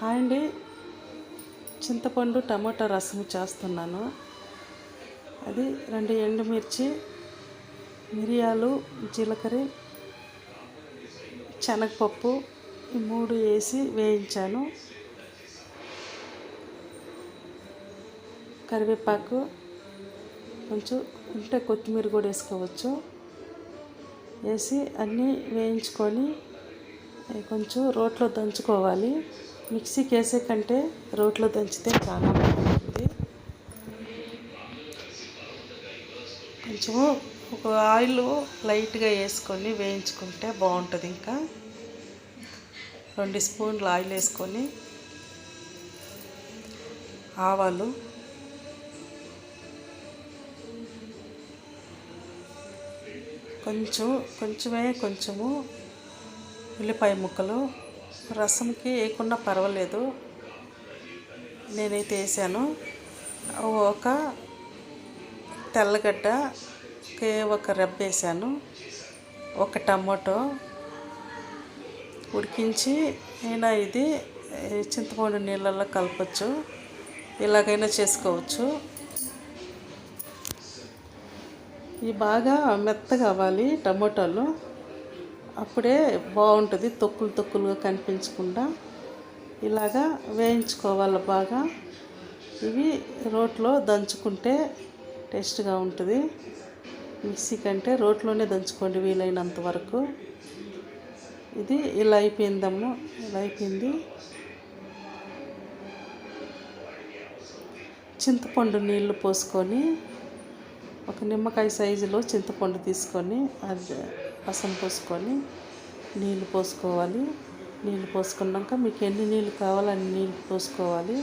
Hi అండి. చింతపండు టమాటా రసం చేస్తున్నాను. అది రెండు ఎండుమిర్చి మిరియాలు జీలకర్ర శనగపప్పు ఈ మూడు వేసి వేయించాను. కరివేపాకు కొంచెం ఉంటే కొత్తిమీర కూడా వేసుకోవచ్చు. వేసి అన్నీ వేయించుకొని కొంచెం రోట్లో దంచుకోవాలి. మిక్సీకి వేసే కంటే రోట్లో దంచితే చాలా బాగుంటుంది. కొంచెము ఒక ఆయిల్ లైట్గా వేసుకొని వేయించుకుంటే బాగుంటుంది ఇంకా. రెండు స్పూన్లు ఆయిల్ వేసుకొని ఆవాలు కొంచెం కొంచెమే కొంచెము ఉల్లిపాయ ముక్కలు రసంకి వేయకుండా పర్వాలేదు. నేనైతే వేసాను. ఒక తెల్లగడ్డ ఒక రెబ్బ వేసాను. ఒక టమాటో ఉడికించి అయినా ఇది చింతపండు నీళ్ళల్లో కలపచ్చు. ఇలాగైనా చేసుకోవచ్చు. ఇవి బాగా మెత్తగా అవ్వాలి టమోటాలు. అప్పుడే బాగుంటుంది తొక్కులు తొక్కులుగా కనిపించకుండా ఇలాగా వేయించుకోవాలి బాగా. ఇవి రోట్లో దంచుకుంటే టేస్ట్గా ఉంటుంది. మిక్సీ కంటే రోట్లోనే దంచుకోండి వీలైనంత వరకు. ఇది ఇలా అయిపోయిందమ్ము ఇలా అయిపోయింది. చింతపండు నీళ్ళు పోసుకొని ఒక నిమ్మకాయ సైజులో చింతపండు తీసుకొని అది రసం పోసుకొని నీళ్ళు పోసుకోవాలి. నీళ్ళు పోసుకున్నాక మీకు ఎన్ని నీళ్ళు కావాలో అన్ని నీళ్ళు పోసుకోవాలి.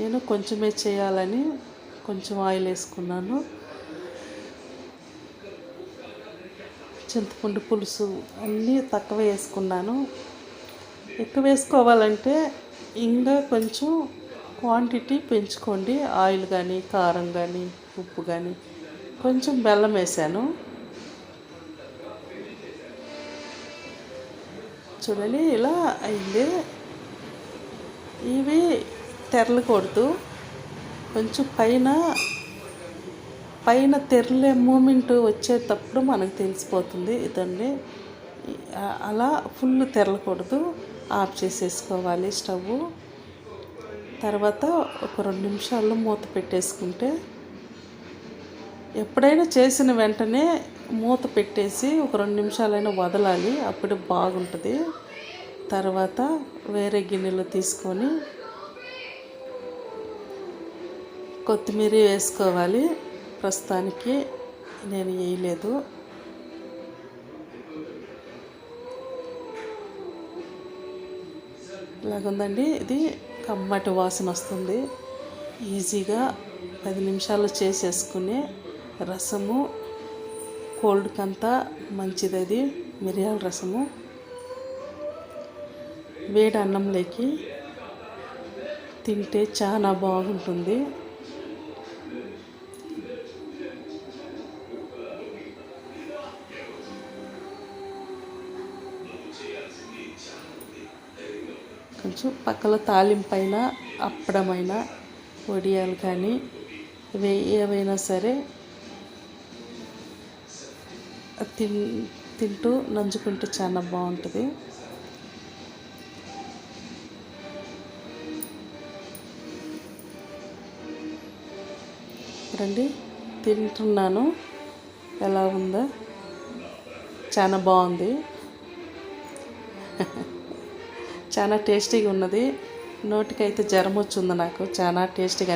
నేను కొంచెమే చేయాలని కొంచెం ఆయిల్ వేసుకున్నాను. చింతపండు పులుసు అన్నీ తక్కువ వేసుకున్నాను. ఎక్కువ వేసుకోవాలంటే ఇంకా కొంచెం క్వాంటిటీ పెంచుకోండి. ఆయిల్ కానీ కారం కానీ ఉప్పు కానీ కొంచెం బెల్లం వేసాను. చూడండి ఇలా అయింది. ఇవి తెరలకూడదు కొంచెం పైన పైన తెరలే మూమెంట్ వచ్చేటప్పుడు మనకు తెలిసిపోతుంది ఇదండి. అలా ఫుల్ తెరలకూడదు ఆఫ్ చేసేసుకోవాలి స్టవ్ తర్వాత ఒక రెండు నిమిషాల్లో మూత పెట్టేసుకుంటే ఎప్పుడైనా చేసిన వెంటనే మూత పెట్టేసి ఒక రెండు నిమిషాలైనా వదలాలి అప్పుడు బాగుంటుంది. తర్వాత వేరే గిన్నెలో తీసుకొని కొత్తిమీర వేసుకోవాలి. ప్రస్తుతానికి నేను వేయలేదు. ఇలాగుందండి ఇది కమ్మటి వాసన వస్తుంది. ఈజీగా పది నిమిషాలు చేసేసుకునే రసము కోల్డ్కంతా మంచిది అది మిరియాల రసము. వేడి అన్నంలోకి తింటే చాలా బాగుంటుంది. కొంచెం పక్కలో తాలింపైన అప్పడమైన వడియాలు కానీ ఇవి ఏవైనా సరే తిన్ తింటూ నంచుకుంటే చాలా బాగుంటుంది రండి తింటున్నాను. ఎలా ఉందో? చాలా బాగుంది చాలా టేస్టీగా ఉన్నది నోటికైతే జ్వరం వచ్చింది నాకు. చాలా టేస్టీగా